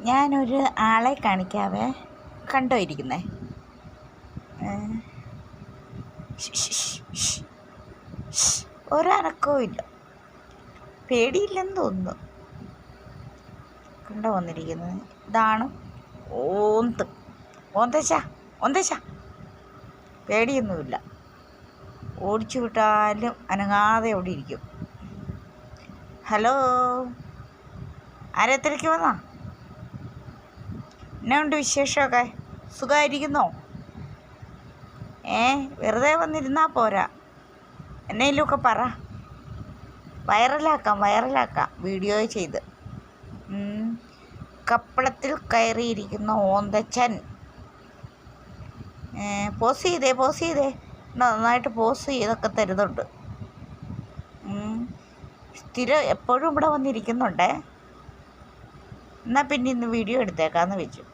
ഞാനൊരു ആളെ കാണിക്കാവേ. കണ്ടോ ഇരിക്കുന്നേ. ഒരനക്കവും ഇല്ല. പേടിയില്ലെന്ന് തോന്നുന്നു. കണ്ടോ വന്നിരിക്കുന്നത്? ഇതാണ് ഓന്ത്. ഓന്തശ ഓന്തശ പേടിയൊന്നുമില്ല. ഓടിച്ചു വിട്ടാലും അനങ്ങാതെ അവിടെ ഇരിക്കും. ഹലോ? ആരത്തിലേക്ക് വന്നാ? എന്നാ ഉണ്ട് വിശേഷമൊക്കെ? സുഖമായിരിക്കുന്നോ ഏ വെറുതെ വന്നിരുന്നാൽ പോരാ. എന്നേലുമൊക്കെ പറ. വൈറലാക്കാം വൈറലാക്കാം വീഡിയോ ചെയ്ത്. കപ്പളത്തിൽ കയറിയിരിക്കുന്ന ഓന്തച്ചൻ. പോസ് ചെയ്തേ പോസ് ചെയ്തേ. നന്നായിട്ട് പോസ് ചെയ്തൊക്കെ തരുന്നുണ്ട്. സ്ഥിരം എപ്പോഴും ഇവിടെ വന്നിരിക്കുന്നുണ്ടേ? എന്നാൽ പിന്നെ ഇന്ന് വീഡിയോ എടുത്തേക്കാമെന്ന് വെച്ചു.